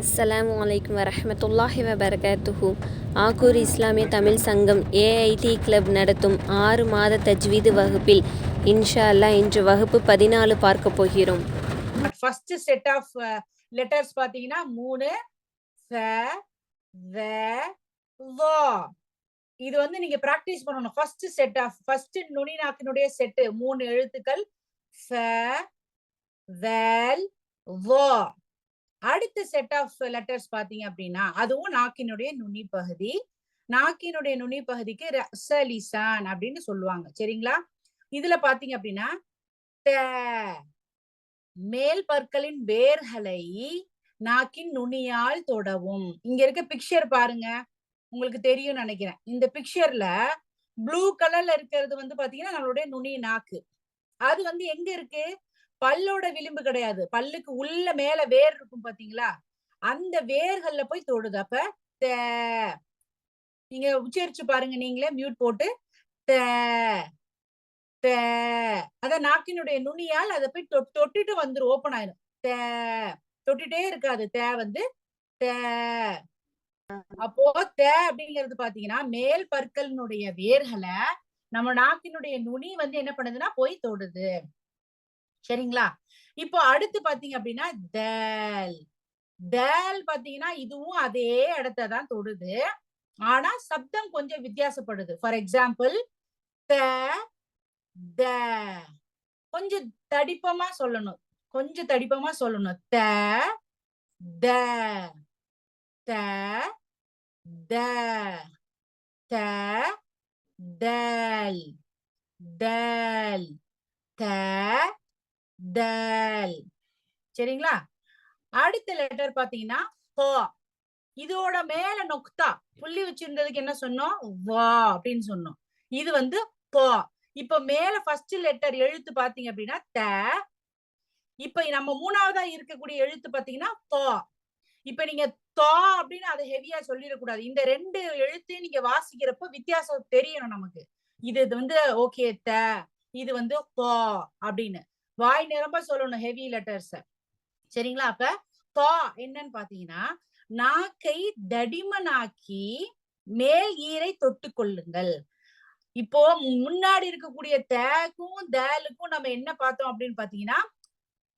அஸ்லாம் வலைக்கம் வரமத்துல்லாஹி வபரகாத்துஹு. ஆக்கூர் இஸ்லாமிய தமிழ் சங்கம் ஏஐடி கிளப் நடத்தும் ஆறு மாத தஜ்வீது வகுப்பில் இன்ஷா அல்லாஹ் இன்று வகுப்பு பதினாலு பார்க்க போகிறோம். ஃபர்ஸ்ட் செட் ஆஃப் லெட்டர்ஸ் பாத்தீங்கன்னா மூணு இது வந்து நீங்க பிராக்டிஸ் பண்ணணும். ஃபர்ஸ்ட் செட் ஆஃப் ஃபர்ஸ்ட் நுனிநாக்கினுடைய செட்டு மூணு எழுத்துக்கள் வேல் அடுத்த செட் ஆஃப் லெட்டர்ஸ் பாத்தீங்க அப்படின்னா அதுவும் நாக்கினுடைய நுனி பகுதி நாக்கினுடைய நுனி பகுதிக்கு ரசலிசான் அப்படின்னு சொல்லுவாங்க. சரிங்களா? இதுல பாத்தீங்க அப்படின்னா மேல் பற்களின் வேர்களை நாக்கின் நுனியால் தொடவும். இங்க இருக்க பிக்சர் பாருங்க. உங்களுக்கு தெரியும் நினைக்கிறேன். இந்த பிக்சர்ல ப்ளூ கலர்ல இருக்கிறது வந்து பாத்தீங்கன்னா நம்மளுடைய நுனி நாக்கு. அது வந்து எங்க இருக்கு? பல்லோட விளிம்பு கிடையாது. பல்லுக்கு உள்ள மேல வேர் இருக்கும் பாத்தீங்களா? அந்த வேர்கள்ல போய் தொடுது. அப்ப நீங்க உச்சரிச்சு பாருங்க நீங்களே மியூட் போட்டு அத நாக்கினுடைய நுனியால் அதை போய் தொட்டுட்டு வந்துரும் ஓபன் ஆயிரும். தே தொட்டுட்டே இருக்காது. தே வந்து தே. அப்போ தே அப்படிங்கிறது பாத்தீங்கன்னா மேல் பற்களினுடைய வேர்களை நம்ம நாக்கினுடைய நுனி வந்து என்ன பண்ணுதுன்னா போய் தொடுது. சரிங்களா? இப்போ அடுத்து பாத்தீங்க அப்படின்னா தேல் தேல் பாத்தீங்கன்னா இதுவும் அதே இடத்த தான் தொடுது. ஆனா சப்தம் கொஞ்சம் வித்தியாசப்படுது. ஃபார் எக்ஸாம்பிள் த த. கொஞ்சம் தடிப்பமா சொல்லணும். கொஞ்சம் தடிப்பமா சொல்லணும். த த. த த. த தேல். தேல். த தல் சரிங்களா? அடுத்த லெட்டர் பாத்தீங்கன்னா இதோட மேல நொக்தா. புள்ளி வச்சிருந்ததுக்கு என்ன சொன்னோம்? வா அப்படின்னு சொன்னோம். இது வந்து ப. இப்ப மேல ஃபர்ஸ்ட் லெட்டர் எழுத்து பாத்தீங்க அப்படின்னா த. இப்ப நம்ம மூணாவதா இருக்கக்கூடிய எழுத்து பாத்தீங்கன்னா தோ இப்ப நீங்க தோ அப்படின்னு அதை ஹெவியா சொல்லிடக்கூடாது. இந்த ரெண்டு எழுத்தையும் நீங்க வாசிக்கிறப்ப வித்தியாசம் தெரியணும் நமக்கு. இது இது வந்து ஓகே த. இது வந்து கோ அப்படின்னு. வாய் நிரம்ப சொல்லணும் ஹெவி லெட்டர்ஸ் சரிங்களா? அப்ப பா என்னன்னு பாத்தீங்கன்னா நாக்கை தடிமனாக்கி மேல் ஈரை தொட்டு கொள்ளுங்கள். இப்போ முன்னாடி இருக்கக்கூடிய தேக்கும் தேலுக்கும் நம்ம என்ன பார்த்தோம் அப்படின்னு பாத்தீங்கன்னா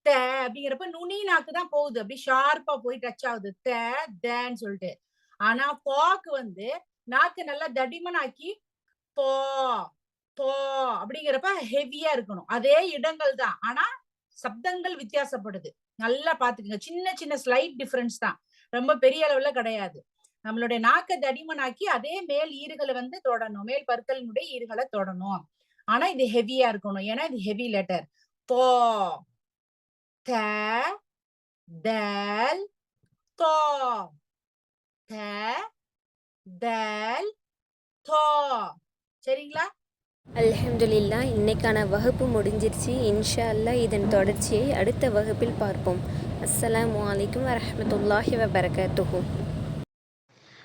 தே அப்படிங்கிறப்ப நுனி நாக்கு தான் போகுது. அப்படி ஷார்ப்பா போய் டச் ஆகுது. தே தேன்னு சொல்லிட்டு. ஆனா பாக்கு வந்து நாக்கு நல்லா தடிமனாக்கி போ போ அப்படிங்கிறப்ப ஹெவியா இருக்கணும். அதே இடங்கள் தான். ஆனா சப்தங்கள் வித்தியாசப்படுது. நல்லா பாத்துக்கோங்க சின்ன சின்ன ஸ்லைட் டிஃபரன்ஸ் தான். ரொம்ப பெரிய அளவுல கிடையாது. நம்மளுடைய நாக்க தடிமனாக்கி அதே மேல் ஈறுகளை வந்து தொடணும். மேல் பற்களினுடைய ஈறுகளை தொடணும். ஆனா இது ஹெவியா இருக்கணும். ஏன்னா இது ஹெவி லெட்டர் போ த தல் தோ. த தல் தோ. சரிங்களா? அல்ஹம்துலில்லா இன்னைக்கான வகுப்பு முடிஞ்சிருச்சு. இன்ஷா அல்லாஹ் இதன் தொடர்ச்சியை அடுத்த வகுப்பில் பார்ப்போம். அஸ்ஸலாமு அலைக்கும் வரஹ்மத்துல்லாஹி வபரகாத்துஹு.